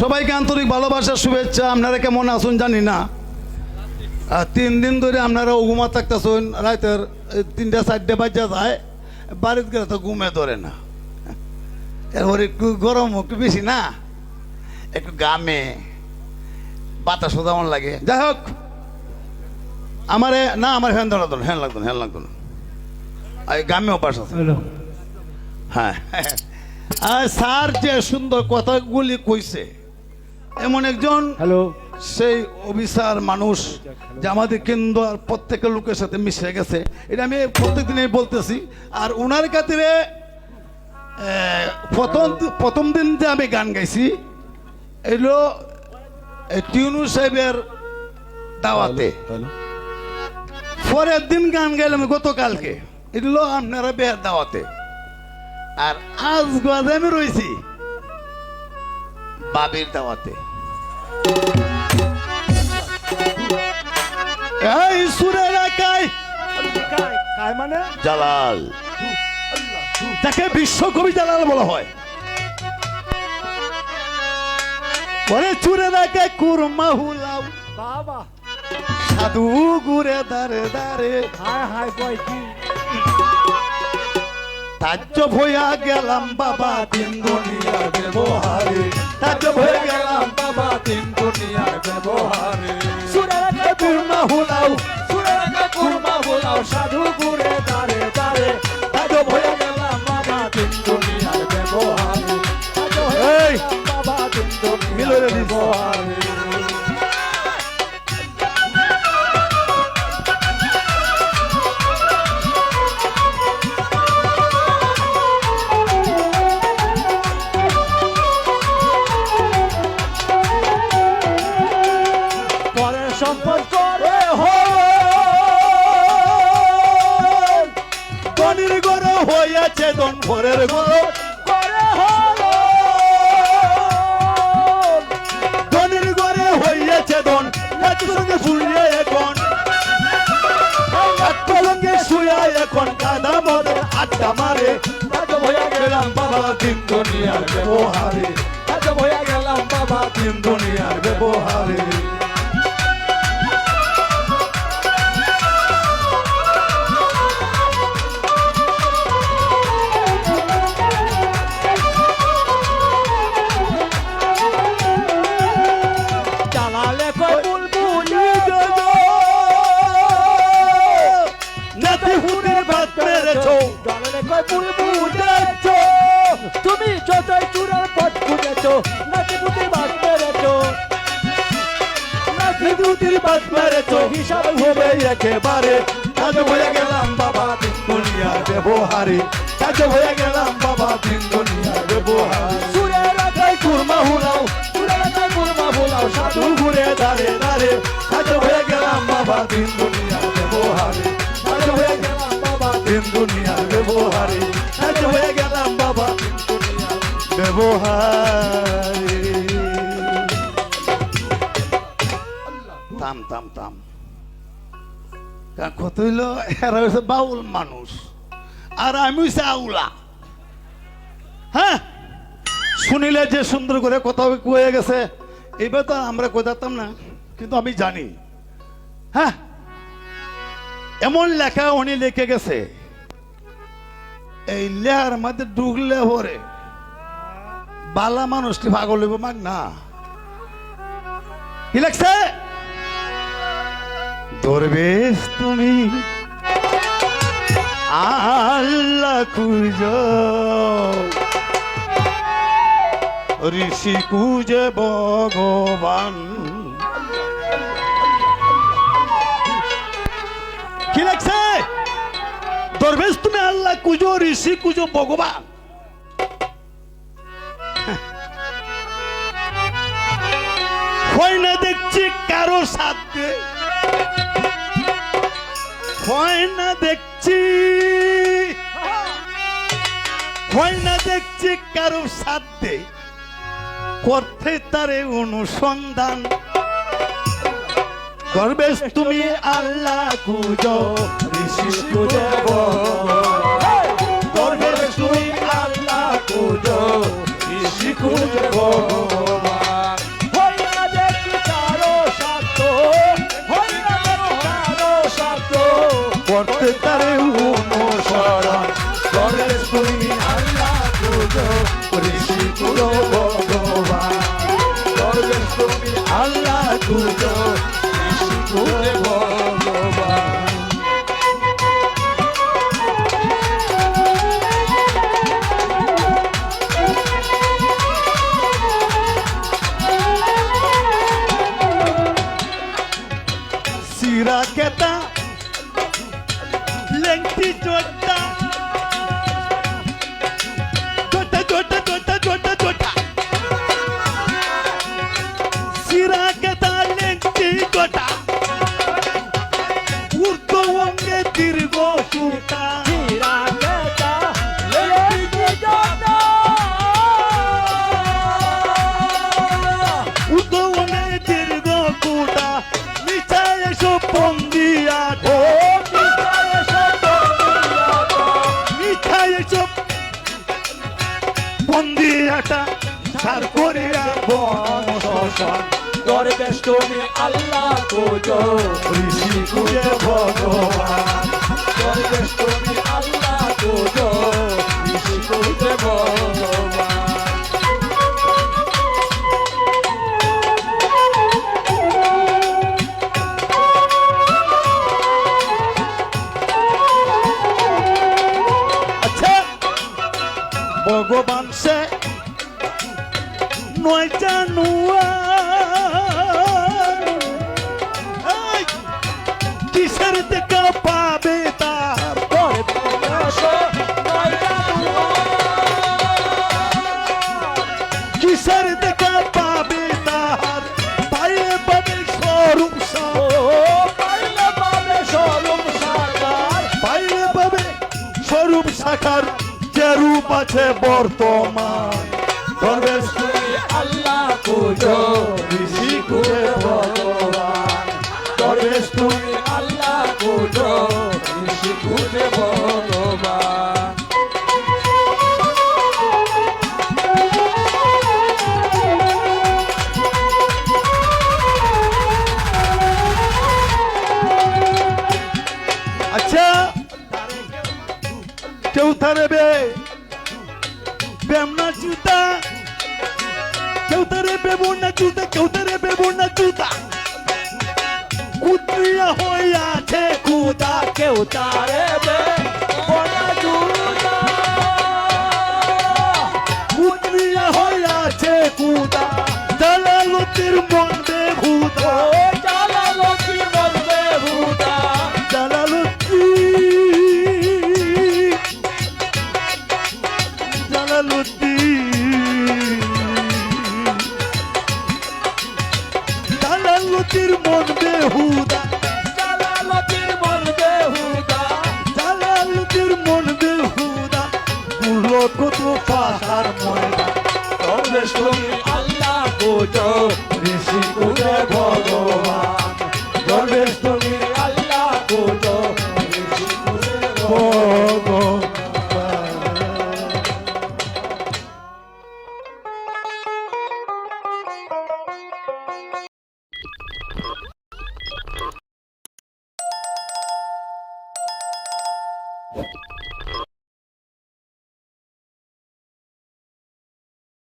সবাইকে আন্তরিক ভালোবাসার শুভেচ্ছা। আপনারা কেমন আছেন জানি না। আর তিন দিন ধরে আপনারা ঘুমা থাকতেছেন। রাতের তিনটা চারটে বাজা যায়। বাড়িতে গেলে তো ঘুমে ধরে না। এরপর একটু গরম একটু বেশি না? একটু গামে বাতাস যেমন লাগে। যাই হোক আমারে না আমার হ্যান ধরা হ্যান লাগতো হ্যান লাগতো অভ্যাস আছে। হ্যাঁ। স্যার যে সুন্দর কথাগুলি কইছে এমন একজন হ্যালো। সেই অভিসার মানুষ যে আমাদের কেন্দ্র আর প্রত্যেকের লোকের সাথে মিশে গেছে। এটা আমি প্রত্যেক দিনে বলতেছি। আর ওনার খাতিরে প্রথম প্রথম দিন যে আমি গান গাইছি এলো টিউনু সাহেবের দাওয়াতে। পরের দিন গান গাইলাম গতকালকে। এগুলো আপনারা বের দাওয়াতে। আর আজ গাজে আমি রয়েছি বাবির দাওয়াতে। এই সুরের মানে জালাল। তাকে বিশ্বকবি জালাল বলা হয়। বলে চুরে রাখে কুরমা হুলাও। বাবা। সাধু গুরে দারে দারে। হায় হায় কয় কি? তাজ্য ভয়া গেলাম বাবা তিন দুনিয়া ব্যবহারে। তাজ্য ভয়া গেলাম বাবা তিন দুনিয়া ব্যবহারে। সুরের কুরমা হুলাও, সুরের কুরমা হুলাও, সাধু গুরে দারে দারে। তাজ্য ভয়া দন ভরের গরু করে গরে হইয়াছে দন একসঙ্গে শুয়ে এখন। একসঙ্গে শুয়ে এখন কাদা মদে, আড্ডা মারে। রাজা ভয়া গেলাম বাবা তিন দুনিয়ার ব্যবহারে। রাজা ভয়া গেলাম বাবা তিন দুনিয়ার ব্যবহারে। জানালে কয় বুলবুলি তুমি যতই চূড়ার পথ খুঁজেছো নাকি বুদ্ধি বাদ পেরেছ নাকি বিদ্যুতির ভাত মেরেছো, হিসাব হবে একেবারে। কাজ হয়ে গেলাম বাবা তিন দুনিয়ার ব্যবহারে। কাজ হয়ে গেলাম বাবা তিন দুনিয়ার ব্যবহারে। সুরের আগায় কুরমা হুলাও সুরের আগায় কুরমা ভোলাও সাধু ঘুরে দাঁড়ে দাঁড়ে। কাজ হয়ে গেলাম বাবা তিন দুনিয়ার ব্যবহারে। কাজ হয়ে গেলাম বাবা তিন দুনিয়ার ব্যবহারে কাজ হয়ে গেলাম বাবা। তিন দুনিয়ার ব্যবহারে। থাম থাম থাম কত হইল এরা হচ্ছে বাউল মানুষ। আর আমি আউলা। হ্যাঁ? শুনিলে যে সুন্দর করে কথা কয়ে গেছে এইবার তো আমরা কোথাতাম না কিন্তু আমি জানি। হ্যাঁ? এমন লেখা উনি লিখে গেছে এই লেহার মধ্যে ঢুকলে পরে বালা মানুষটি পাগল হইব মাগ? না। কি লাগছে? দরবেশ তুমি আল্লাহ খুঁজো ঋষি কুজে ভগবান। কি লাগছে? দরবেশ তুমি আল্লাহ কুজো, ঋষি কুজো, ভগবান। হয় না দেখছি কারও সাথে। হয় না দেখছি। না দেখছি কারও সাথে। করতে তারে অনুসন্ধান। গর্বেশ তুমি আল্লাহ কুজো। শিশু দেব দরবের তুমি আল্লাহ পুজো শিশু দেব করতে তারে অনুসরণ দরবের তুমি আল্লাহ পুজো শিশু ভগবান। দরবের তুমি আল্লাহ পুজো শিশু Dito বন্দিয়াটা সার করিয়া বংশন দরবেশ তুমি আল্লাহ পুজো ঋষি খুঁজে ভগবান। দরবেশ তুমি আল্লাহ পুজো ঋষি পুজো ভগবান। নয় জানুয়ার কিসের দেখা পাবে তার দরবেশ কিসের দেখা পাবে তার পাইলে পাবে স্বরূপ সার ও পাইলে পাবে সরম সাকার পাইলে পাবে স্বরূপ শাখার যে রূপ আছে বর্তমান দরবেশ পুজো ঋষি কুলে ভগবান দরবেশ তুমি আল্লাহ পুজো ঋষি কুলে ভগবান আচ্ছা কেউ বেমনা জুতা কেউ তারে বেবো না জুতা কেউ তারে বেবো না জুতা উদ্রিয়া হইয়াছে কুদা কেউ হলো কুতুব পাহাড় ময়দান কংগ্রেস তুমি আল্লাহ পুজো ঋষি ভগবান। কংগ্রেস